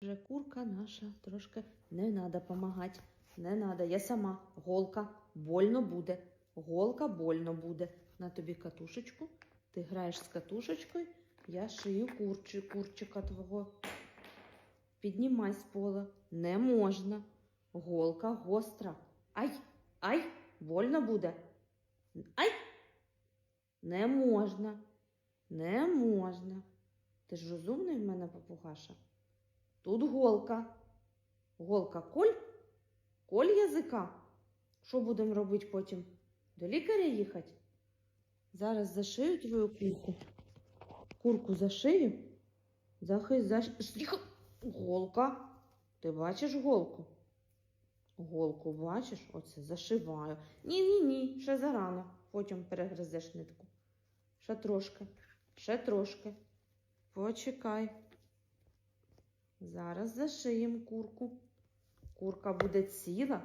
Вже курка наша трошки не треба допомагати. Не треба. Я сама. Голка больно буде. Голка больно буде. На тобі катушечку. Ти граєш з катушечкою. Я шию курчи, курчика твого. Піднімай з пола. Не можна. Голка гостра. Ай, ай, больно буде. Ай! Не можна. Не можна. Ти ж розумний в мене попугаша? Тут голка. Голка коль? Коль язика. Що будемо робити потім? До лікаря їхати? Зараз зашию твою курку. Курку зашию. Захи заш... Голка. Ти бачиш голку? Голку бачиш? Оце зашиваю. Ні-ні-ні, ще зарано. Потім перегризеш нитку. Ще трошки. Ще трошки. Почекай. Зараз зашиємо курку. Курка буде ціла,